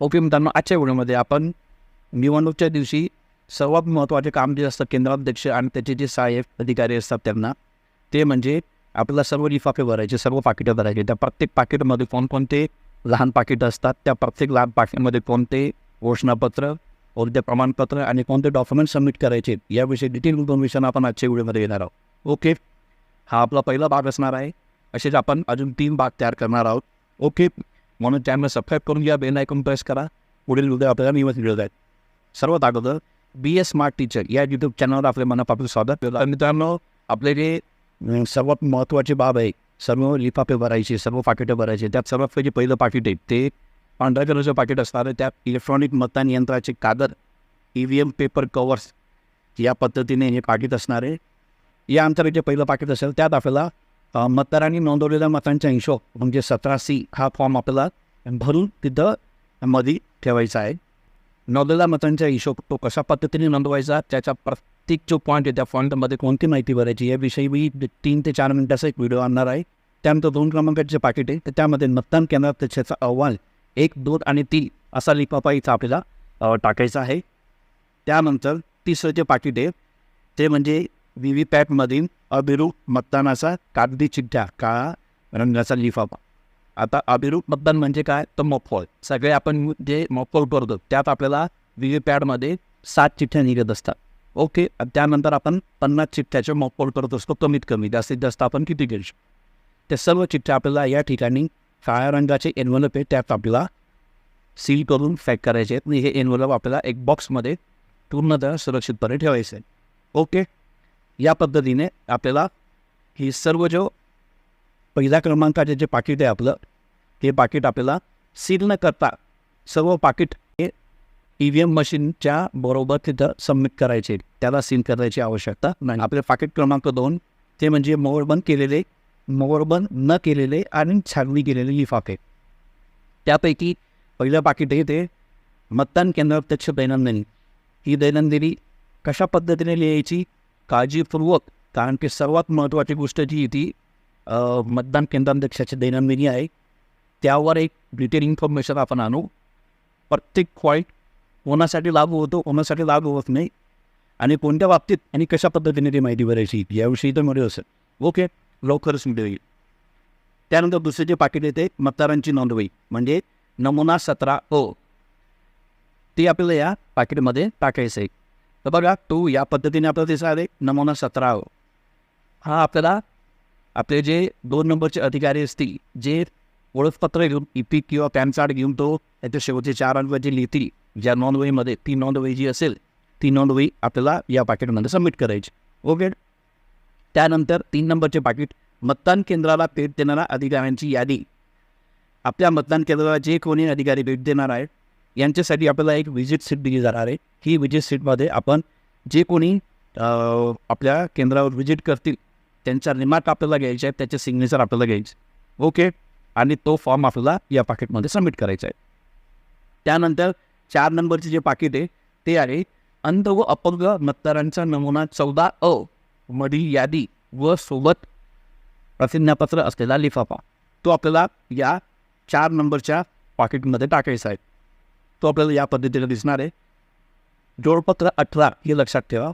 Okay मित्रांनो आजच्या व्हिडिओमध्ये आपण निवडणूकच्या दिवशी सर्वात महत्त्वाचे काम जे असतं केंद्राध्यक्ष आणि त्याचे जे सहाय्यक अधिकारी असतात त्यांना ते म्हणजे आपल्याला सर्व लिफाफे भरायचे सर्व पाकिटं भरायचे. त्या प्रत्येक पाकिटमध्ये कोणकोणते लहान पाकिटं असतात त्या प्रत्येक लहान पाकिटमध्ये कोणते घोषणापत्र कोणते प्रमाणपत्र आणि कोणते डॉक्युमेंट सबमिट करायचे याविषयी डिटेल इन्फॉर्मेशन आपण आजच्या व्हिडिओमध्ये घेणार आहोत. ओके हा आपला पहिला भाग असणार आहे. असेच आपण अजून तीन भाग तयार करणार आहोत. ओके म्हणून चॅनल सबस्क्राईब करून घ्या बेल आयकॉन प्रेस करा. पुढील व्हिडिओ आपल्याला निवड मिळत आहेत सर्वात अगोदर बी एस स्मार्ट टीचर या यूट्यूब चॅनलवर आपले मनापासून स्वागत. मित्रांनो आपले जे सर्वात महत्त्वाची बाब आहे सर्व लिफाफे भरायचे सर्व पाकिटं भरायचे त्यात सर्वात जे पहिलं पाकिट आहे ते पांढऱ्या कलरचं पाकिट असणार आहे. त्यात इलेक्ट्रॉनिक मतदान यंत्राचे कागद E V M paper covers या पद्धतीने हे पाकिट असणार आहे. या अंतराचे जे पहिलं पाकिट असेल त्यात आपल्याला मतदारांनी नोंदवलेल्या मतांचा हिशोब म्हणजे सतरा सी हा फॉर्म आपल्याला भरून तिथं मध्ये ठेवायचा आहे. नोंदवलेल्या मतांचा हिशोब तो कशा पद्धतीने नोंदवायचा त्याचा प्रत्येक जो पॉईंट आहे त्या पॉईंटमध्ये कोणती माहिती भरायची याविषयी मी तीन ते चार मिनिटाचा एक व्हिडिओ आणणार आहे. त्यानंतर दोन क्रमांकाचे पाकिट आहे तर त्यामध्ये मतदान केंद्रात त्याचा अहवाल एक दोन आणि तीन असा लिफाफा इथं आपल्याला टाकायचा आहे. त्यानंतर तिसरं जे पाकिट आहे ते म्हणजे व्ही व्ही पॅटमधील अभिरूप मतदानाचा कागदी चिठ्ठ्या काळा रंगाचा लिफाफा. आता अभिरूप मतदान म्हणजे काय? तर मफॉल सगळे आपण जे मफॉल करतो त्यात आपल्याला व्ही व्ही पॅडमध्ये सात चिठ्ठ्या निघत असतात. ओके त्यानंतर आपण पन्नास चिठ्ठ्याचे मफॉल करत असतो कमीत कमी. जास्तीत जास्त आपण किती घेऊ शकतो? त्या सर्व चिठ्ठ्या आपल्याला या ठिकाणी काळ्या रंगाचे एनवलप आहे त्यात आपल्याला सील करून पॅक करायचे आहेत. हे एनवलप आपल्याला एक बॉक्समध्ये पूर्णतः सुरक्षितपणे ठेवायचे आहे ओके या पद्धतीने आपल्याला ही सर्व जो पहिल्या क्रमांकाचे जे पाकिट आहे आपलं हे पाकिट आपल्याला सील न करता सर्व पाकिट हे ई व्ही एम मशीनच्या बरोबर तिथं सबमिट करायचे. त्याला सील करायची आवश्यकता नाही. आपले पाकिट क्रमांक दोन ते म्हणजे मोहरबंद केलेले मोहरबंद न केलेले आणि छागणी केलेले लिफाफे त्यापैकी पहिलं पाकिट हे ते मतदान केंद्राध्यक्ष दैनंदिनी. ही दैनंदिनी कशा पद्धतीने लिहायची? काळजीपूर्वक कारण की सर्वात महत्त्वाची गोष्ट जी आहे ती मतदान केंद्राध्यक्षाची दैनंदिनी आहे. त्यावर एक डिटेल इन्फॉर्मेशन आपण आणू. प्रत्येक पॉईंट कोणासाठी लागू होतो कोणासाठी लागू होत नाही आणि कोणत्या बाबतीत आणि कशा पद्धतीने ती माहिती भरायची याविषयी तर मध्ये असेल ओके? लवकरच मिळेल येईल त्यानंतर दुसरे जे पाकिट येते मतदारांची नोंदवही. म्हणजे नमुना सतरा ओ. ते आपल्याला या पाकिटमध्ये टाकायचं आहे. तर बघा टू या पद्धतीने आपल्याला दिसणार आहे नमुना सतरा हो. हा. आपल्याला आपले जे दोन नंबरचे अधिकारी असतील जे ओळखपत्र घेऊन ई पी किंवा पॅन कार्ड घेऊन तो त्याच्या शेवटचे चार अंक जे लिहितील ज्या नोंदवहीमध्ये ती नोंदवही जी असेल ती नोंदवही आपल्याला या पाकिटमध्ये सबमिट करायची. ओके त्यानंतर तीन नंबरचे पाकिट मतदान केंद्राला भेट देणाऱ्या अधिकाऱ्यांची यादी. आपल्या मतदान केंद्राला जे कोणी अधिकारी भेट देणार आहेत यांच्यासाठी आपल्याला एक विजिट सीट दिली जाणार आहे. ही विजिट सीटमध्ये आपण जे कोणी आपल्या केंद्रावर व्हिजिट करतील त्यांचा रिमार्क आपल्याला घ्यायचे आहे त्याचे सिग्नेचर आपल्याला घ्यायचे ओके? आणि तो फॉर्म आपल्याला या पाकिटमध्ये सबमिट करायचा आहे. त्यानंतर चार नंबरचे जे पाकिट आहे ते आहे अंध व अपंग मतदारांचा नमुना चौदा अ मधील यादी व सोबत प्रतिज्ञापत्र असलेला लिफाफा. तो आपल्याला या चार नंबरच्या पाकिटमध्ये टाकायचा आहे. तो आपल्याला या पद्धतीने दिसणार आहे. जोडपत्र अठरा हे लक्षात ठेवा.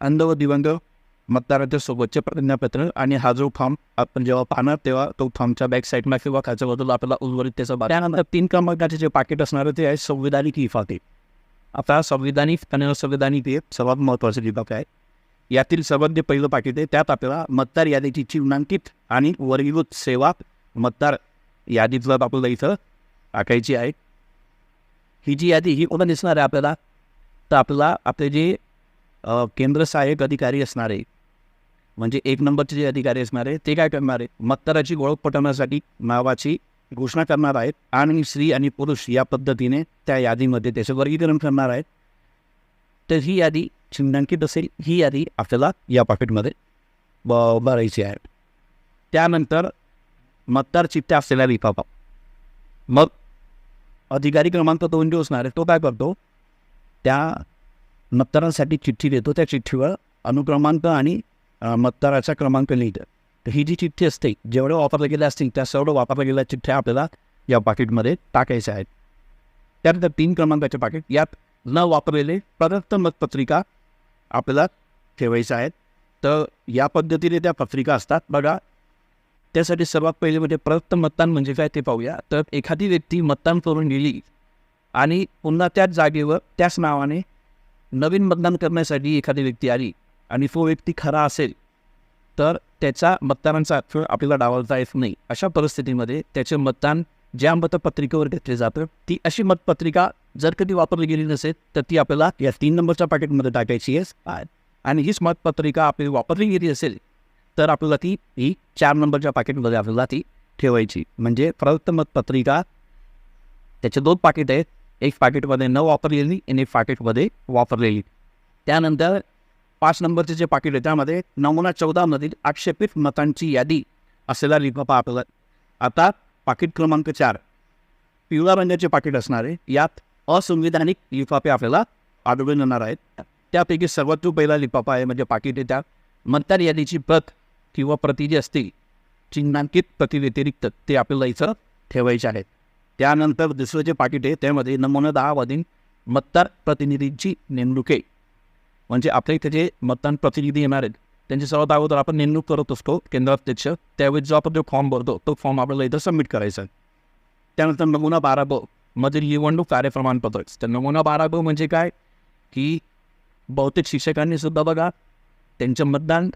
अंध व दिवंग मतदाराच्या सोबतचे प्रतिज्ञापत्र आणि हा जो फॉर्म आपण जेव्हा पाहणार तेव्हा तो फॉर्मच्या बॅक साईडला किंवा खालच्या बाजूला आपल्याला उर्वरित त्याचा त्यानंतर तीन क्रमांकाचे जे पाकिट असणार ते आहे संविधानिक लिफाफे आता संविधानिक आणि असंविधानिक हे सर्वात महत्त्वाचे विभाग आहे. यातील सर्वात जे पहिलं पाकिट आहे त्यात आपल्याला मतदार यादीची चिन्हांकित आणि वर्गीकृत सेवा मतदार यादीतलं आपल्याला इथं टाकायची आहे ही जी यादी ही कोणा दिसणार आहे आपल्याला? तर आपल्याला आपले जे केंद्र सहाय्यक अधिकारी असणार आहे म्हणजे एक नंबरचे जे अधिकारी असणार आहे ते काय करणार आहे? मतदाराची ओळख पटवण्यासाठी नावाची घोषणा करणार आहेत आणि स्त्री आणि पुरुष या पद्धतीने त्या यादीमध्ये त्याचे वर्गीकरण करणार आहेत. तर ही यादी चिन्हांकित असेल ही यादी आपल्याला या पॉकेटमध्ये ब भरायची आहे. त्यानंतर मतदार चिठ्ठ्या असलेला लिफाफा मग अधिकारी क्रमांक दोन जो असणार आहे. तो काय करतो? त्या मतदारांसाठी चिठ्ठी देतो. त्या चिठ्ठीवर अनुक्रमांक आणि मतदाराचा क्रमांक लिहितं. तर ही जी चिठ्ठी असते जेवढ्या वापरल्या गेल्या असतील त्या सर्व वापरल्या गेलेल्या चिठ्ठ्या आपल्याला या पाकिटमध्ये टाकायच्या आहेत. त्यानंतर तीन क्रमांकाचे पाकिट यात न वापरलेले प्रदत्त मतपत्रिका आपल्याला ठेवायच्या आहेत. तर या पद्धतीने त्या पत्रिका असतात. बघा त्यासाठी सर्वात पहिले म्हणजे प्रदत्त मतदान म्हणजे काय ते पाहूया. तर एखादी व्यक्ती मतदान करून गेली आणि पुन्हा त्याच जागेवर त्याच नावाने नवीन मतदान करण्यासाठी एखादी व्यक्ती आली आणि तो व्यक्ती खरा असेल तर त्याचा मतदारांचा अर्थ आपल्याला डावलता येत नाही. अशा परिस्थितीमध्ये त्याचे मतदान ज्या मतपत्रिकेवर घेतले जातं ती अशी मतपत्रिका जर कधी वापरली गेली नसेल तर ती आपल्याला या तीन नंबरच्या पॅकेटमध्ये टाकायची आहे. आणि हीच मतपत्रिका आपली वापरली गेली असेल तर आपल्याला ती ही चार नंबरच्या पाकिटमध्ये आपल्याला ती ठेवायची. म्हणजे प्रवृत्तमत पत्रिका त्याचे दोन पाकिट आहेत. एक पाकिटमध्ये न वापरलेली आणि एक पाकिटमध्ये वापरलेली. त्यानंतर पाच नंबरचे जे पाकिट आहे त्यामध्ये नमुना चौदामधील आक्षेपित मतांची यादी असलेला लिफाफा आपल्याला आता पाकिट क्रमांक चार पिवळ्या रंगाचे पाकिट असणार आहे यात असंविधानिक लिफाफे आपल्याला आढळून येणार आहेत. त्यापैकी सर्वात जो पहिला लिफाफा आहे म्हणजे पाकिट आहे त्या. मतदार यादीची प्रत किंवा प्रती जी असतील चिन्हांकित प्रतिव्यतिरिक्त ते आपल्याला इथं ठेवायचे आहेत. त्यानंतर दुसरं जे पाकिट आहे त्यामध्ये नमुना दहामधील मतदार प्रतिनिधींची नेमणुके म्हणजे आपल्या इथे जे मतदान प्रतिनिधी येणार आहेत त्यांची सर्वात अगोदर आपण नेमणूक करत असतो केंद्राध्यक्ष. त्यावेळी जो आपण जो फॉर्म भरतो तो फॉर्म आपल्याला इथं सबमिट करायचा आहे. त्यानंतर नमुना बारा ब मधील निवडणूक कार्यप्रमाणपत्र तर नमुना बारा ब म्हणजे काय? की बहुतेक शिक्षकांनी सुद्धा बघा त्यांचं मतदान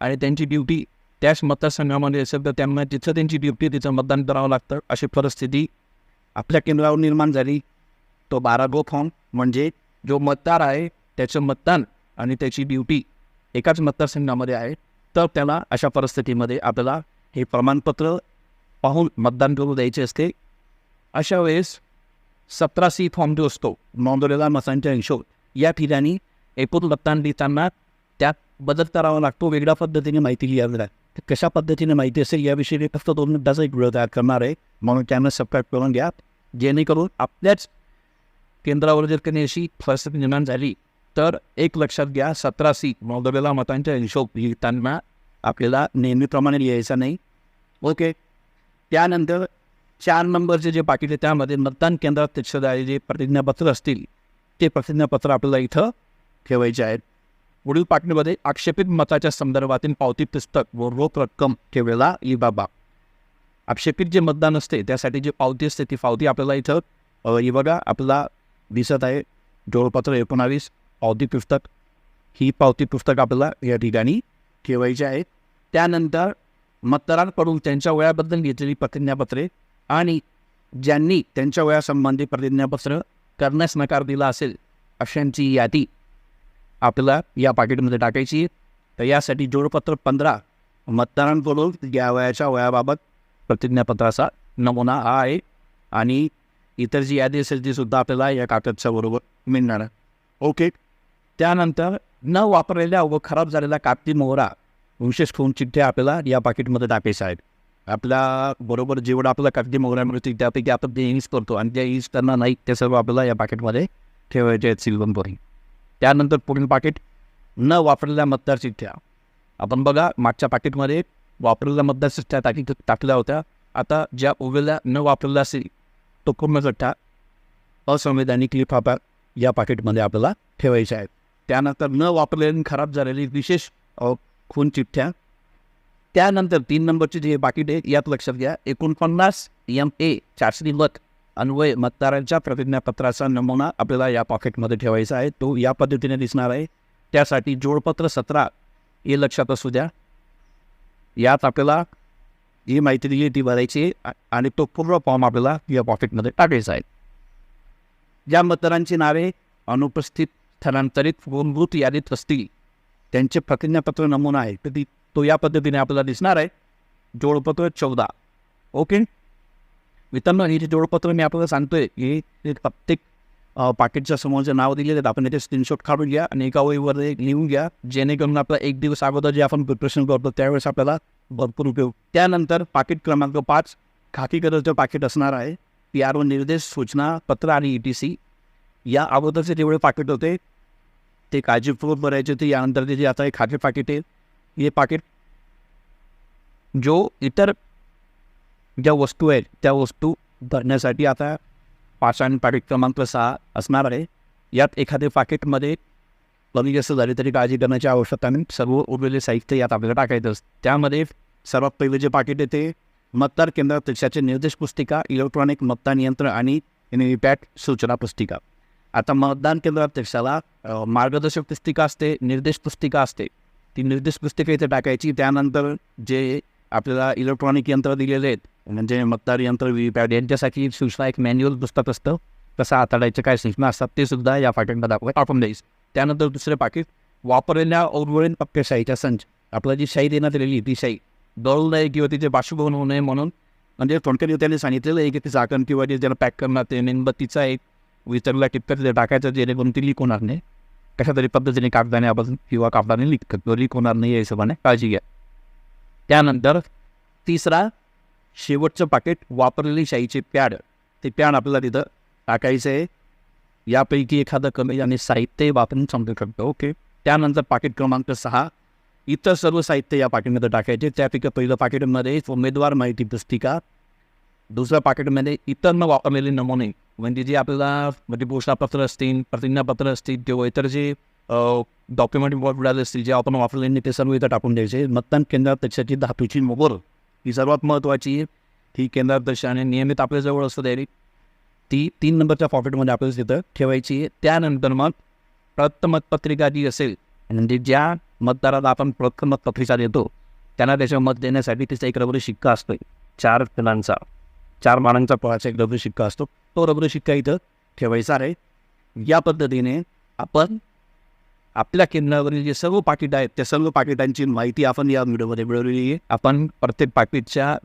आणि त्यांची ड्युटी त्याच मतदारसंघामध्ये असेल तर त्यांना जिथं त्यांची ड्युटी तिथं मतदान करावं लागतं अशी परिस्थिती आपल्या केंद्रावर निर्माण झाली. तो बारा गो फॉर्म म्हणजे जो मतदार आहे त्याचं मतदान आणि त्याची ड्युटी एकाच मतदारसंघामध्ये आहे तर त्याला अशा परिस्थितीमध्ये आपल्याला हे प्रमाणपत्र पाहून मतदान करू द्यायचे असते. अशा वेळेस सतरा सी फॉर्म जो असतो नोंदवलेला मतांच्या हिशोब या ठिकाणी एकूण मतदान देताना बदल करावा लागतो वेगळ्या पद्धतीने माहिती लिहावी लागते. कशा पद्धतीने माहिती असेल याविषयी मी फक्त दोन मिनिटाचा एक व्हिडिओ तयार करणार आहे. म्हणून चॅनल सबस्क्राईब करून घ्या. जेणेकरून आपल्याच केंद्रावर जर कधी अशी परिस्थिती निर्माण झाली तर एक लक्षात घ्या सतरा सी नोंदवलेला मतांच्या हिशोब लिहिताना आपल्याला नेहमीप्रमाणे लिहायचा नाही. ओके? त्यानंतर चार नंबरचे जे पाकिट आहे त्यामध्ये मतदान केंद्रात त्याच्या जे प्रतिज्ञापत्र असतील ते प्रतिज्ञापत्र आपल्याला इथं ठेवायचे आहेत. पुढील पाटणीमध्ये आक्षेपित मताच्या संदर्भातील पावती पुस्तक व रोख रक्कम ठेवलेला इबाबा. आक्षेपित जे मतदान असते त्यासाठी जी पावती असते ती पावती आपल्याला इथं अ, ही बघा आपल्याला दिसत आहे. जोडपत्र एकोणावीस पावती पुस्तक. ही पावती पुस्तक आपल्याला या ठिकाणी ठेवायची आहेत त्यानंतर मतदारांकडून त्यांच्या वयाबद्दल घेतलेली प्रतिज्ञापत्रे आणि ज्यांनी त्यांच्या वयासंबंधी प्रतिज्ञापत्र करण्यास नकार दिला असेल अशांची यादी आपल्याला या पाकिटमध्ये टाकायची आहे. तर यासाठी जोडपत्र पंधरा. मतदारांकडून या वयाच्या वयाबाबत प्रतिज्ञापत्राचा नमुना हा आहे. आणि इतर जी यादी असेल ती सुद्धा आपल्याला या कागदच्या बरोबर मिळणार आहे. ओके. त्यानंतर न वापरलेल्या व खराब झालेल्या कागदी मोहरा विशेष खून चिठ्ठ्या आपल्याला या पाकिटमध्ये टाकायच्या आहेत. आपल्या बरोबर जेवढं आपल्याला कागदी मोहरा मिळते त्यापैकी आपण ते यूज करतो आणि त्या यूज करणार नाही ते सर्व आपल्याला या पाकिटमध्ये ठेवायचे आहेत सिल्वनपोरी त्यानंतर पुढील पाकिट न वापरलेल्या मतदार चिठ्ठ्या. आपण बघा मागच्या पाकिटमध्ये वापरलेल्या मतदार चिठ्ठ्या टाकी टाकल्या होत्या. आता ज्या उभेल्या न वापरलेल्या असेल तो पूर्ण गठ्ठा असंवैधानिक लिफाफा या पाकिटमध्ये आपल्याला ठेवायच्या आहेत. त्यानंतर न वापरलेली खराब झालेली विशेष खून चिठ्ठ्या. त्यानंतर तीन नंबरचे जे पाकिट आहे यात लक्षात घ्या. एकोणपन्नास एम ए चारशे मत. अन्वय मतदारांच्या प्रतिज्ञापत्राचा नमुना आपल्याला या पॉकेटमध्ये ठेवायचा आहे. तो या पद्धतीने दिसणार आहे. त्यासाठी जोडपत्र सतरा हे लक्षात असू द्या. यात आपल्याला ही माहिती दिली ती भरायची आहे आणि तो पूर्ण फॉर्म आपल्याला या पॉकेटमध्ये टाकायचा आहे. ज्या मतदारांची नावे अनुपस्थित स्थलांतरित मूलभूत यादीत असतील त्यांचे प्रतिज्ञापत्र नमुना आहे. तर ती तो या पद्धतीने आपल्याला दिसणार आहे. जोडपत्र चौदा. ओके? मित्रांनो हे जे जोडपत्र मी आपल्याला सांगतोय की हे प्रत्येक अ, पाकिटच्या समोरचं नाव दिलेलं आहेत आपण याचे स्क्रीनशॉट काढून घ्या आणि एका वहीवर एक लिहून घ्या जेणेकरून आपला एक दिवस अगोदर जे आपण प्रिपरेशन करतो त्यावेळेस आपल्याला भरपूर उपयोग. त्यानंतर पाकिट क्रमांक पाच खाकी कलरचं पाकिट असणार आहे. पी आर ओ निर्देश सूचना पत्र आणि ई टी सी या अगोदरचे जेवढे पाकिट होते ते काळजीपूर्वक भरायचे होते. यानंतर जे आता हे खाकी पाकिट आहे हे पाकिट जो इतर ज्या वस्तू आहेत त्या वस्तू भरण्यासाठी आता पाषाण पाकिट क्रमांक सहा असणार आहे. यात एखाद्या पाकिटमध्ये कमी जास्त झाली तरी काळजी करण्याची आवश्यकता नाही. सर्व उरलेले साहित्य यात आपल्याला टाकायचं असतं. त्यामध्ये सर्वात पहिलं जे पाकिट आहे ते मतदार केंद्रात पक्षाचे निर्देश पुस्तिका इलेक्ट्रॉनिक मतदान यंत्र आणि पॅट सूचना पुस्तिका. आता मतदान केंद्राध्यक्षाला मार्गदर्शक पुस्तिका असते निर्देश पुस्तिका असते. ती निर्देश पुस्तिका इथे टाकायची. त्यानंतर जे आपल्याला इलेक्ट्रॉनिक यंत्र दिलेले आहेत. म्हणजे मतदार यंत्र व्ही पॅड यांच्यासाठी सूचना एक मॅन्युअल पुस्तक असतं. कसं हाताळायचं काय सूचना असतात ते सुद्धा या पाकिटमध्ये आपण पाठवून द्यायचं. त्यानंतर दुसरे पाकिट वापरलेल्या उर्वरित पक्के संच. आपला जी शाही देण्यात आलेली ती शाही. दळू नये किंवा तिचे बाष्पभवन होऊ नये म्हणून. म्हणजे थोडक्यात त्यांनी सांगितलेलं आहे की ते झाकण किंवा जे ज्याला पॅक करणार ते मेणबत्तीचा एक वितरला टिपक्यात ते टाकायचं जेणेकरून ती लीक होणार नाही. कशा तरी पद्धतीने कागदाने आपण किंवा कापडाने लीक लीक होणार नाही या हिशोबाने काळजी घ्या. त्यानंतर तिसरा शेवटचं पाकिट वापरलेली शाईचे पॅड ते पॅड आपल्याला तिथं टाकायचं आहे यापैकी एखादं कमी आणि साहित्य वापरून समजू शकतो. ओके. त्यानंतर पाकिट क्रमांक सहा. इतर सर्व साहित्य या पाकिटमध्ये टाकायचे. त्यापैकी पहिलं पाकिटमध्ये उमेदवार माहिती पुस्तिका. दुसऱ्या पाकिटमध्ये इतर न वापरलेले नमुने. म्हणजे जे आपल्याला म्हणजे घोषणापत्र असतील प्रतिज्ञापत्र असतील किंवा इतर जे डॉक्युमेंट मिळाले असतील जे आपण वापरले नाही ते सर्व इथं टाकून द्यायचे. मतदान केंद्रात त्याच्याची धातूची मोहर ही सर्वात महत्त्वाची ही केंद्राध्यक्षाने नियमित आपल्याजवळ असतं द्यायची ती तीन नंबरच्या पॉकेटमध्ये आपल्याला तिथं ठेवायची आहे. त्यानंतर मग प्रतमतपत्रिका जी असेल म्हणजे ज्या मतदाराला आपण प्रतमतपत्रिका देतो त्यांना त्याच्या मत देण्यासाठी तिचा एक रबरी शिक्का असतो चार जणांचा चार मानांचा पळाचा एक रबरी शिक्का असतो. तो रबरी शिक्का इथं ठेवायचा आहे. या पद्धतीने आपण आपल्या केंद्रावरील जे सर्व पाकिट आहेत त्या सर्व पाकिटांची माहिती आपण या व्हिडिओमध्ये मिळवलेली आहे. आपण प्रत्येक पाकिटच्या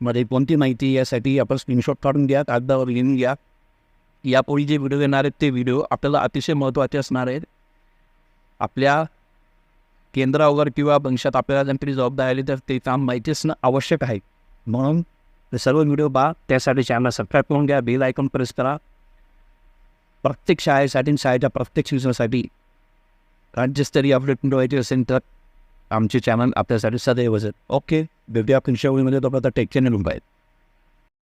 मध्ये कोणती माहिती यासाठी आपण स्क्रीनशॉट काढून घ्या कागदावर लिहून घ्या. यापुढे जे व्हिडिओ येणार आहेत ते व्हिडिओ आपल्याला अतिशय महत्त्वाचे असणार आहेत. आपल्या केंद्रावर किंवा भविष्यात आपल्याला जर जबाबदारी आली तर ते काम माहिती असणं आवश्यक आहे. म्हणून ते सर्व व्हिडिओ पहा त्यासाठी चॅनल सबस्क्राईब करून घ्या बेल आयकॉन प्रेस करा. प्रत्येक शाळेसाठी शाळेच्या प्रत्येक शिक्षणासाठी राज्यस्तरीय अपडेट मिळवायची असेल तर आमचे चॅनल आपल्यासाठी सदैव असेल ओके बेबी पुढच्या वेळीमध्ये तो आता टेक चॅनल उभा आहे